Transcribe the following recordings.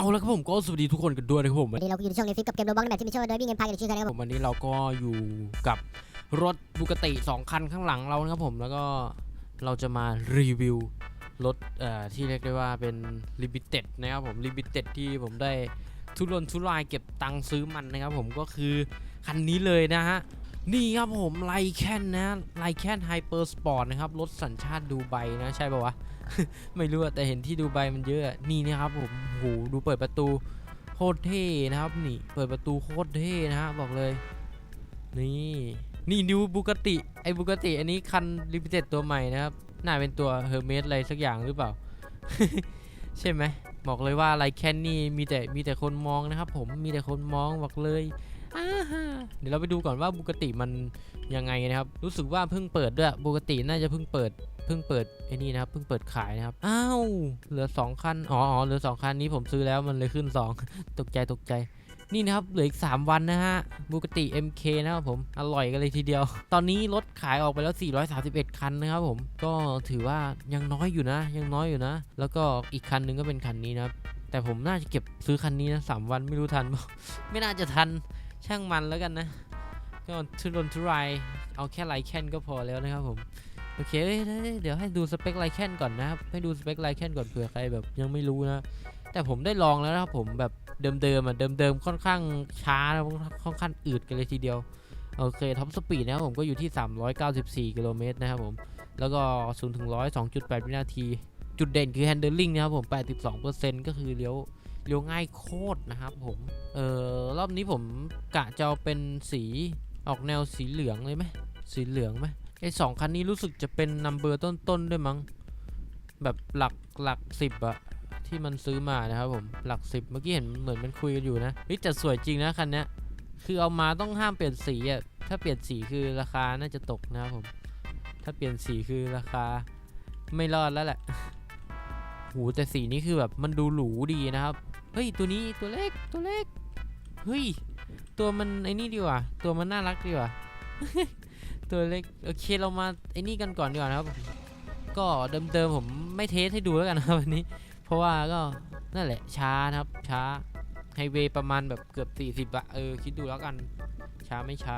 เอาแล้วครับผมก็สวัสดีทุกคนกันด้วยนะครับผมวันนี้เราก็อยู่ในช่องในฟิปกับเกมโรบังแบบที่มีชื่อว่าโดยวิ่งเงินพายกันในชื่อกันนะครับผมวันนี้เราก็อยู่กับรถบุกติ 2 คันข้างหลังเรานะครับผมแล้วก็เราจะมารีวิวรถเอ่อที่เรียกได้ว่าเป็นลิมิเต็ดนะครับผมลิมิเต็ดที่ผมได้ทุรนทุรายเก็บตังค์ซื้อมันนะครับผมก็คือคันนี้เลยนะฮะ นี่ครับผมไลแคนนะไลแคนไฮเปอร์สปอร์ตนะครับรถสัญชาติดูไบนะใช่ป่าวะ ไม่รู้แต่เห็นที่ดูไบมันเยอะนี่นะครับผมโหดูเปิดประตูโคตรเท่นะครับนี่เปิดประตูโคตรเท่นะฮะบอกเลย นี่นี่ดูบุกติไอบุกติอันนี้คันลิมิเต็ดตัวใหม่นะครับน่าเป็นตัวเฮอร์เมสอะไรสักอย่างหรือเปล่า ใช่ไหมบอกเลยว่าไรแคนนี่มีแต่มีแต่คนมองนะครับผมมีแต่คนมองบอกเลย เดี๋ยวเราไปดูก่อนว่าบุกติมันยังไงนะครับ รู้สึกว่าเพิ่งเปิดด้วยบุกติน่าจะเพิ่งเปิดเพิ่งเปิดไอ้นี่นะครับเพิ่งเปิดขายนะครับอ้าวเหลือสองคันอ๋ออ๋อเหลือสองคันนี้ผมซื้อแล้วมันเลยขึ้นสองตกใจตกใจนี่นะครับเหลืออีก 3 วันนะฮะบูกติ MK นะครับผมอร่อยกันเลยทีเดียว ตอนนี้รถขายออกไปแล้ว 431 คันนะครับผมก็ถือว่ายังน้อยอยู่นะ ยังน้อยอยู่นะ แล้วก็อีกคันหนึงก็เป็นคันนี้นะครับแต่ผมน่าจะเก็บซื้อคันนี้นะสามวันไม่รู้ทันเปล่าไม่น่าจะทัน ช่างมันแล้วกันนะ ก็ทุรนทุรายเอาแค่ไลแคนก็พอแล้วนะครับผมโอเคเอ้ยเดี๋ยวให้ดูสเปคไลแคนก่อนนะครับให้ดูสเปคไลแคนก่อนเผื่อใครแบบยังไม่รู้นะ แต่ผมได้ลองแล้วนะครับผมแบบเดิมๆอะเดิมๆค่อนข้างช้านะค่อนข้างอืดกันเลยทีเดียวโอเคท็อปสปีดนะครับผมก็อยู่ที่ 394 กิโลเมตรนะครับผมแล้วก็0ถึง100 2.8 วินาที จุดเด่นคือ handling นะครับผม 82%ก็คือเลี้ยว เลี้ยวง่ายโคตรนะครับผม เออรอบนี้ผมกะจะเป็นสีออกแนวสีเหลืองเลยไหมสีเหลืองไหมไอสองคันนี้รู้สึกจะเป็นนัมเบอร์ต้นๆด้วยมั้งแบบหลักหลักสิบอะที่มันซื้อมานะครับผมหลักสิบเมื่อกี้เห็นเหมือนมันคุยกันอยู่นะเฮ้ยแต่สวยจริงนะคันนี้คือเอามาต้องห้ามเปลี่ยนสีอะถ้าเปลี่ยนสีคือราคาน่าจะตกนะครับผม ถ้าเปลี่ยนสีคือราคาไม่รอดแล้วแหละหูแต่สีนี้คือแบบมันดูหรูดีนะครับ เฮ้ยตัวนี้ตัวเล็กตัวเล็กเฮ้ยตัวมันไอ้นี่ดีกว่าตัวมันน่ารักดีกว่าตัวเล็กโอเคเรามาไอ้นี่กันก่อนดีกว่านะครับ ก็เดิมๆผมไม่เทสให้ดูแล้วกันนะวันนี้ เพราะว่าก็นั่นแหละช้านะครับช้าไฮเวย์ประมาณแบบเกือบ 40อะเออคิดดูแล้วกัน ช้าไม่ช้า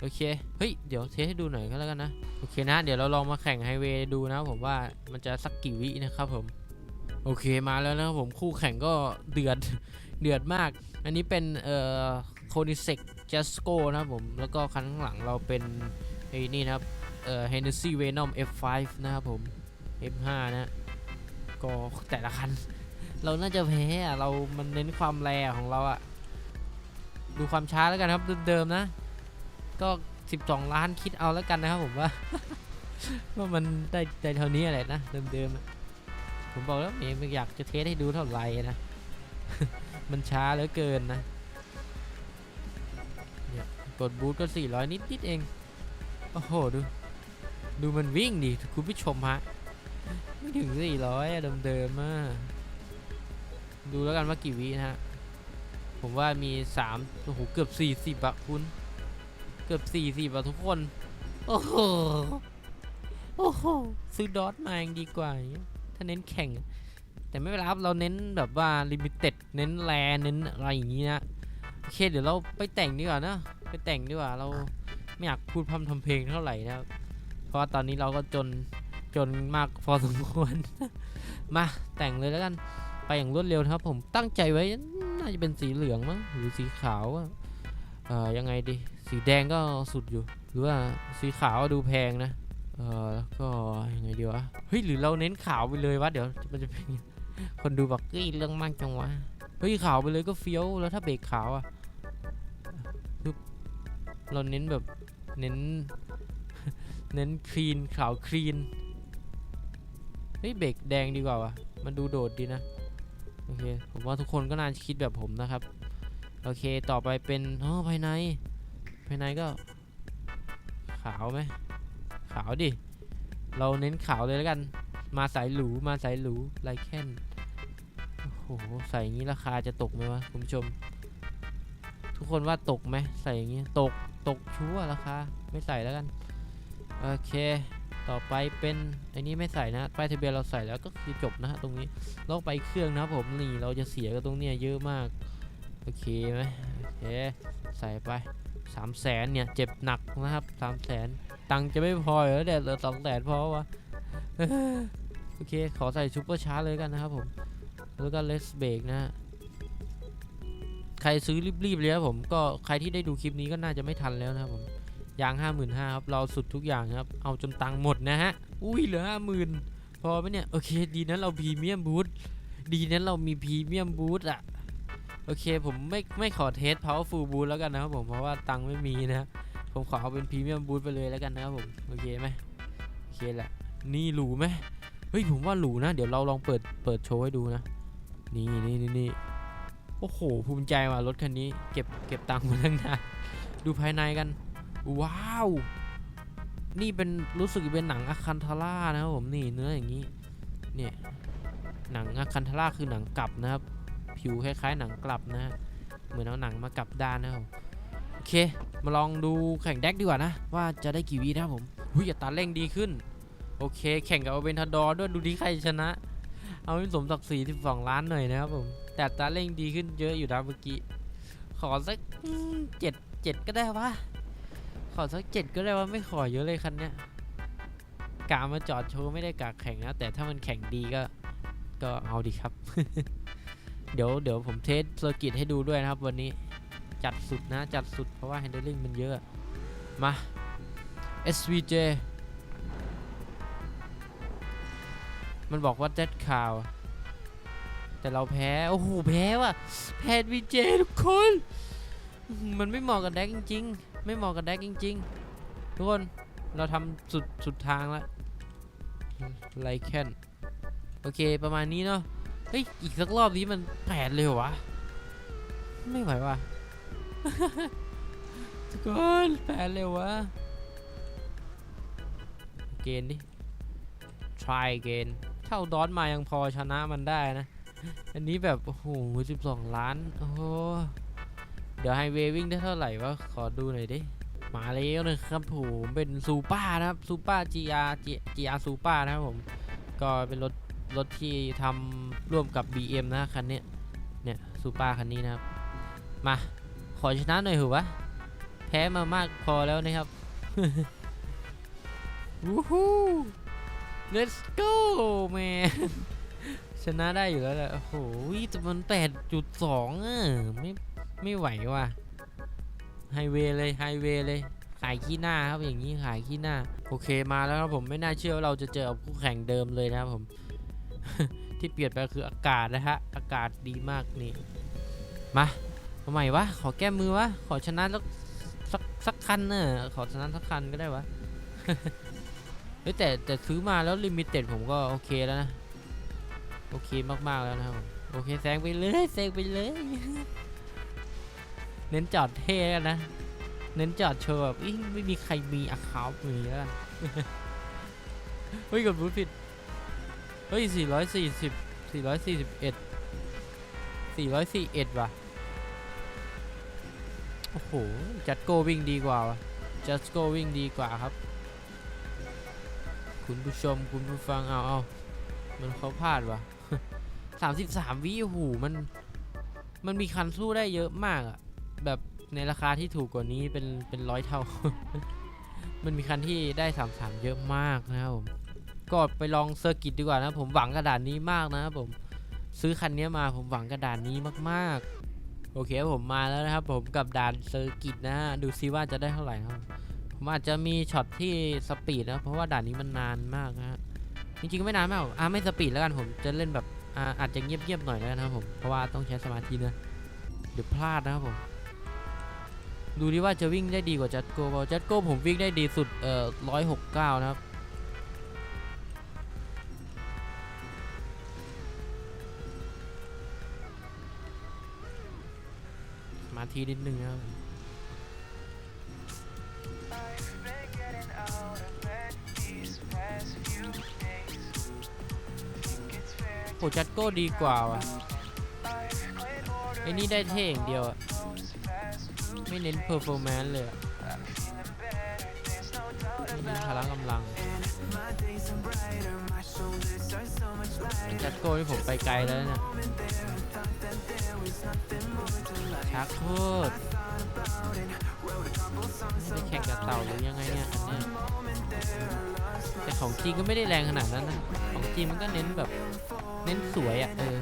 โอเคเฮ้ยเดี๋ยวเทสให้ดูหน่อยก็แล้วกันนะโอเคนะ เดี๋ยวเราลองมาแข่งไฮเวย์ดูนะผมว่ามันจะสักกี่วินะครับผม โอเคมาแล้วนะครับผมคู่แข่งก็เดือดเดือดมาก อันนี้เป็นเอ่อโคนิเซกจัสโกนะครับผม แล้วก็คันข้างหลังเราเป็นไอ้นี่นะครับเอ่อ Hennessy Venom F5 นะครับผม F5 นะก็แต่ละคัน เราน่าจะแพ้อะเรามันเน้นความแรงของเราอะดูความช้าแล้วกันครับเดิมๆนะ ก็ 12 ล้านคิดเอาแล้วกันนะครับผมว่าว่ามันได้ได้เท่านี้อะไรนะเดิมๆ ผมบอกแล้วเองอยากจะเทสให้ดูเท่าไหร่นะ มันช้าเหลือเกินนะเนี่ยกดบูทก็ 400 นิดๆเอง โอ้โห ดู ดูมันวิ่งดิคุณผู้ชมฮะ ไม่ถึง 400อะเดิมๆอะดูแล้วกันว่ากี่วินะฮะ ผมว่ามี 3 โอ้โห เกือบ 40อะคุณ เกือบ 40อะทุกคน โอ้โห โอ้โห ซื้อดอทมายังดีกว่าอย่างเงี้ย ถ้าเน้นแข่ง แต่ไม่เป็นไรครับเราเน้นแบบว่าลิมิเต็ดเน้นแรเน้นอะไรอย่างงี้นะโอเคเดี๋ยวเราไปแต่งดีกว่านะไปแต่งดีกว่าเราไม่อยากพูดพร่ำทำเพลงเท่าไหร่นะครับเพราะว่าตอนนี้เราก็จนจนมากพอสมควร มาแต่งเลยแล้วกันไปอย่างรวดเร็วนะครับ ผมตั้งใจไว้น่าจะเป็นสีเหลืองมั้งหรือสีขาวอะเอ่อยังไงดี สีแดงก็สุดอยู่ หรือว่าสีขาวดูแพงนะ เออแล้วก็ยังไงดีวะ เฮ้ยหรือเราเน้นขาวไปเลยวะเดี๋ยวมันจะเป็นคนดูบอกเฮ้ยเรื่องมากจังวะ เฮ้ยขาวไปเลยก็เฟี้ยวแล้วถ้าเบรกขาวอะปึ๊บเราเน้นแบบเน้น เน้นคลีนขาวคลีน เฮ้ยเบรกแดงดีกว่าวะมันดูโดดดีนะ โอเค ผมว่าทุกคนก็น่าจะคิดแบบผมนะครับ โอเคต่อไปเป็นอ๋อภายใน ภายในก็ ขาวไหมาวดิ เราเน้นขาวเลยแล้วกัน มาสายหรูมาสายหรูไลแคนโอ้โหใส่อย่างนี้ราคาจะตกไหมวะคุณผู้ชม ทุกคนว่าตกไหมใส่อย่างนี้ตกตกชัวร์ราคาไม่ใส่แล้วกันโอเคต่อไปเป็นอันนี้ไม่ใส่นะป้ายทะเบียนเราใส่แล้วก็คือจบนะฮะตรงนี้แล้วไปเครื่องนะผมนี่เราจะเสียกันตรงเนี้ยเยอะมากโอเคไหมโอเคใส่ไป สามแสนเนี่ยเจ็บหนักนะครับสามแสนตังค์จะไม่พอเหรอเดี๋ยวเหลือสองแสนพอวะโอเค ขอใส่ซูเปอร์ชาร์จเลยกันนะครับผม แล้วก็เลสเบรกนะใครซื้อรีบๆเลยครับผมก็ใครที่ได้ดูคลิปนี้ก็น่าจะไม่ทันแล้วนะครับผมยาง 55,000ครับ เราสุดทุกอย่างครับ เอาจนตังค์หมดนะฮะ อุ้ยเหลือ 50,000 พอไหมเนี่ย โอเค ดีนั้นเราพรีเมียมบูทดีนั้นเรามีพรีเมียมบูทอะ โอเคผมไม่ไม่ขอเทส powerful boot แล้วกันนะครับผมเพราะว่าตังค์ไม่มีนะผมขอเอาเป็นพรีเมียมบูทไปเลยแล้วกันนะครับผมโอเคไหมโอเคแหละนี่หรูไหมเฮ้ยผมว่าหรูนะ เดี๋ยวเราลองเปิดเปิดโชว์ให้ดูนะนี่นี่นี่นี่โอ้โหภูมิใจว่ะรถคันนี้เก็บเก็บตังค์มาตั้งนานดูภายในกัน ว้าว นี่เป็นรู้สึกเป็นหนังอคันทาร่านะครับผมนี่เนื้ออย่างนี้เนี่ยหนังอคันทาร่าคือหนังกลับนะครับ ผิวคล้ายๆหนังกลับนะเหมือนเอาหนังมากลับด้านนะครับโอเค มาลองดูแข่งแดกดีกว่านะ ว่าจะได้กี่วินะครับผมหุ้ยอัตราเร่งดีขึ้น โอเค แข่งกับอเวนทาดอร์ด้วยดูที่ใครชนะ เอาให้สมศักดิ์ศรี12 ล้านหน่อยนะครับผมแต่อัตราเร่งดีขึ้นเยอะอยู่นะเมื่อกี้ขอสักเจ็ดเจ็ดก็ได้วะขอสักเจ็ดก็ได้ว่าไม่ขอเยอะเลยคันเนี้ยกามาจอดโชว์ไม่ได้กาแข่งนะแต่ถ้ามันแข่งดีก็ก็เอาดีครับ เดี๋ยวเดี๋ยวผมเทสเซอร์กิตให้ดูด้วยนะครับ วันนี้จัดสุดนะจัดสุดเพราะว่า handling มันเยอะ มา SVJ มันบอกว่าเจ็ดข่าว แต่เราแพ้ โอ้โห แพ้ว่ะ แพ้วีเจทุกคน มันไม่เหมาะกับแดกจริง ๆ ไม่เหมาะกับแดกจริง ๆ ทุกคนเราทำสุดสุดทางแล้วไลแคนโอเคประมาณนี้เนาะ เฮ้ย อีกสักรอบนี้มันแปดเลยเหรอวะ ไม่ไหวว่ะทุกคนแปดเลยวะ เกณฑ์ดิ try again เท่าดอนมายังพอชนะมันได้นะ อันนี้แบบ โอ้โห12ล้าน โอ้โห เดี๋ยวไฮเวย์วิ่งได้เท่าไหร่วะ ขอดูหน่อยดิ มาแล้วนะครับผม เป็นซูเปอร์นะครับซูเปอร์ GR GR ซูเปอร์นะครับผม ก็เป็นรถ รถที่ทำร่วมกับ BM นะคันนี้เนี่ยซูเปอร์คันนี้นะครับ มา ขอชนะหน่อยเหรอวะ แพ้มามากพอแล้วนะครับวู้ฮู้ let's go man ชนะได้อยู่แล้วแหละโอ้โหแต่มันแปดจุดสองอะไม่ไม่ไหวว่ะไฮเวย์เลยไฮเวย์เลยขายขี้หน้าครับอย่างนี้ขายขี้หน้า โอเคมาแล้วครับผมไม่น่าเชื่อว่าเราจะเจอกับคู่แข่งเดิมเลยนะครับผม ที่เปลี่ยนไปคืออากาศนะฮะ อากาศดีมากนี่ มาทำไมวะ ขอแก้มือวะ ขอชนะสักสักสักคันเนอะขอชนะสักคันก็ได้วะเฮ้ยแต่แต่ซื้อมาแล้วลิมิเต็ดผมก็โอเคแล้วนะ โอเคมากๆแล้วนะครับผมโอเคแซงไปเลยแซงไปเลย เน้นจอดเท่แล้วนะ เน้นจอดโชว์แบบอิไม่มีใครมีอะคาวมีแล้วเฮ้ยกดบูทผิด เฮ้ย 440 441 441 ว่ะ โอ้โห จัดโกวิ่งดีกว่าว่ะ จัดโกวิ่งดีกว่าครับ คุณผู้ชมคุณผู้ฟังเอาเอามันเขาพลาดว่ะ 33 วิโอ้โหมัน มันมีคันสู้ได้เยอะมากอะแบบในราคาที่ถูกกว่านี้เป็นเป็นร้อยเท่า มันมีคันที่ได้ 33 เยอะมากนะครับผม ก็ไปลองเซอร์กิตดีกว่านะผมหวังกระดานนี้มากนะครับผมซื้อคันนี้มาผมหวังกระดานนี้มากๆ โอเคผมมาแล้วนะครับ ผมกับด่านเซอร์กิตนะดูซิว่าจะได้เท่าไหร่ครับผมอาจจะมีช็อตที่สปีดนะเพราะว่าด่านนี้มันนานมากนะฮะจริงๆไม่นานมากอะไม่สปีดแล้วกันผมจะเล่นแบบอ่าอาจจะเงียบๆหน่อยแล้วนะครับผมเพราะว่าต้องใช้สมาธินะเดี๋ยวพลาดนะครับผมดูดิว่าจะวิ่งได้ดีกว่าจัดโก้เปล่าจัดโก้ผมวิ่งได้ดีสุดเอ่อร้อยหกเก้านะครับ ธินิดนึงครับโหจัดโก้ดีกว่าว่ะไอ้นี่ได้เท่อย่างเดียวอะไม่เน้นเพอร์ฟอร์แมนซ์เลยอะไม่เน้นพละกำลังจัดโก้ที่ผมไปไกลแล้วเนี่ย ชักโคตรไม่ได้แข่งกับเต่าหรือยังไงเนี่ยอันเนี้ยแต่ของจริงก็ไม่ได้แรงขนาดนั้นนะของจริงมันก็เน้นแบบ เน้นสวยอะเออ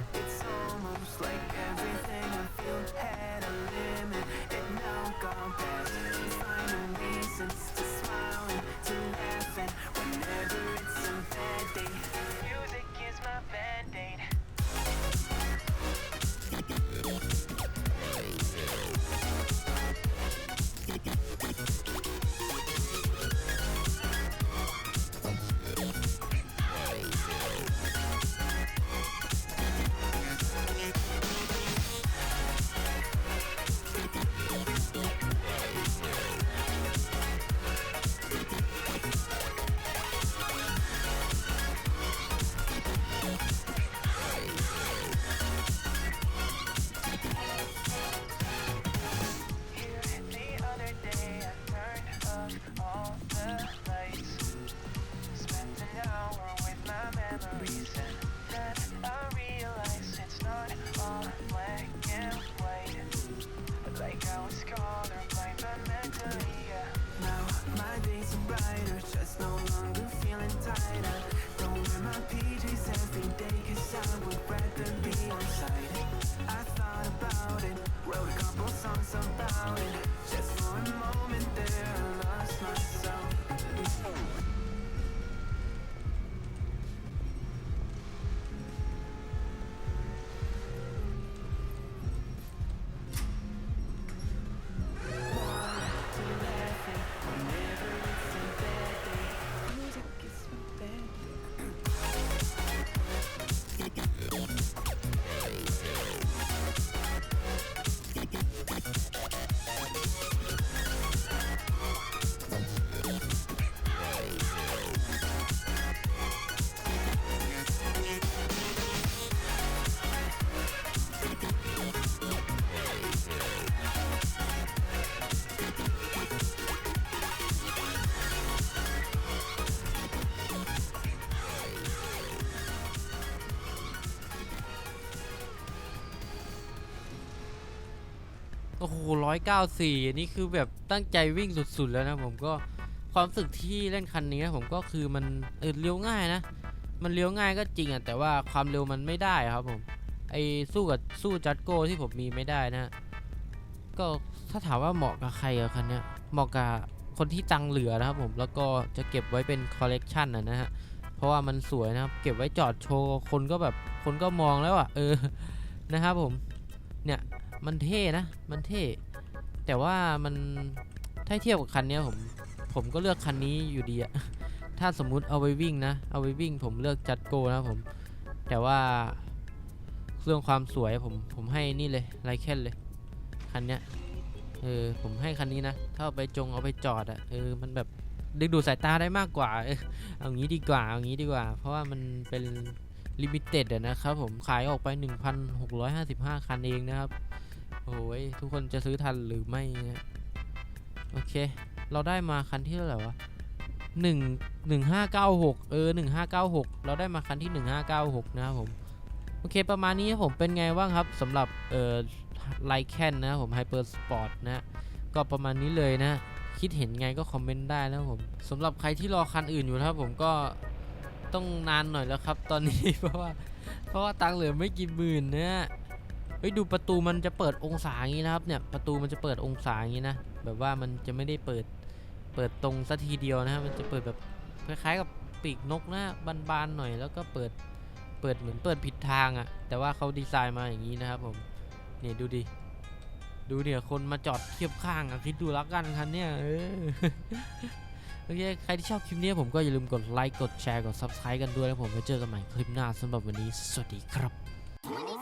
Just one moment there. โอ้โหร้อยเก้าสี่อันี่คือแบบตั้งใจวิ่งสุดๆแล้วนะผมก็ความรู้สึกที่เล่นคันนี้นะผมก็คือมันเออเลี้ยวง่ายนะ มันเลี้ยวง่ายก็จริงอะแต่ว่าความเร็วมันไม่ได้ครับผมไอสู้กับสู้จัดโก้ที่ผมมีไม่ได้นะ ก็ถ้าถามว่าเหมาะกับใครอะคันนี้เหมาะกับคนที่ตังเหลือนะครับผมแล้วก็จะเก็บไว้เป็นคอลเลกชันนะฮะเพราะว่ามันสวยนะครับ เก็บไว้จอดโชว์คนก็แบบคนก็มองแล้วอะเออนะครับผมเนี่ย มันเท่นะ มันเท่ แต่ว่ามันถ้าเทียบกับคันนี้ผมผมก็เลือกคันนี้อยู่ดีอะถ้าสมมุติเอาไปวิ่งนะ เอาไปวิ่งผมเลือกจัดโกนะผม แต่ว่าเรื่องความสวยผมผมให้นี่เลยไลแคนเลย คันเนี้ยเออผมให้คันนี้นะ ถ้าเอาไปจงเอาไปจอดอะเออมันแบบดึงดูดสายตาได้มากกว่า เออเอางี้ดีกว่าเอางี้ดีกว่า เพราะว่ามันเป็นลิมิเต็ดนะครับผมขายออกไป 1,655 คันเองนะครับ โอ้ยทุกคนจะซื้อทันหรือไม่โอเค เราได้มาคันที่เท่าไหร่วะหนึ่งหนึ่งห้าเก้าหกเออหนึ่งห้าเก้าหกเราได้มาคันที่หนึ่งห้าเก้าหกนะครับผมโอเคประมาณนี้ผมเป็นไงบ้างครับสำหรับเอ่อไลแคนนะผมไฮเปอร์สปอร์ตนะก็ประมาณนี้เลยนะ คิดเห็นไงก็คอมเมนต์ได้นะครับผมสำหรับใครที่รอคันอื่นอยู่นะครับผมก็ต้องนานหน่อยแล้วครับ ตอนนี้เพราะว่าเพราะว่าตังค์เหลือไม่กี่หมื่นนะ เฮ้ยดูประตูมันจะเปิดองศาอย่างนี้นะครับเนี่ยประตูมันจะเปิดองศาอย่างนี้นะแบบว่ามันจะไม่ได้เปิดเปิดตรงสัทีเดียวนะฮะมันจะเปิดแบบคล้ายๆกับปีกนกนะบานๆหน่อยแล้วก็เปิดเปิดเหมือนเปิดผิดทางอะ่ะแต่ว่าเขาดีไซน์มาอย่างนี้นะครับผมเนี่ยดูดิดูเนี่ยคนมาจอดเทียบข้างอะคิดดูแล้วกันคันเนี่ยเออโอเคใครที่ชอบคลิปนี้ผมก็อย่าลืมกดไลค์กดแชร์กด subscribe กันด้วยแล้วผมไว้เจอกันใหม่คลิปหน้าสำหรับวันนี้ สวัสดีครับ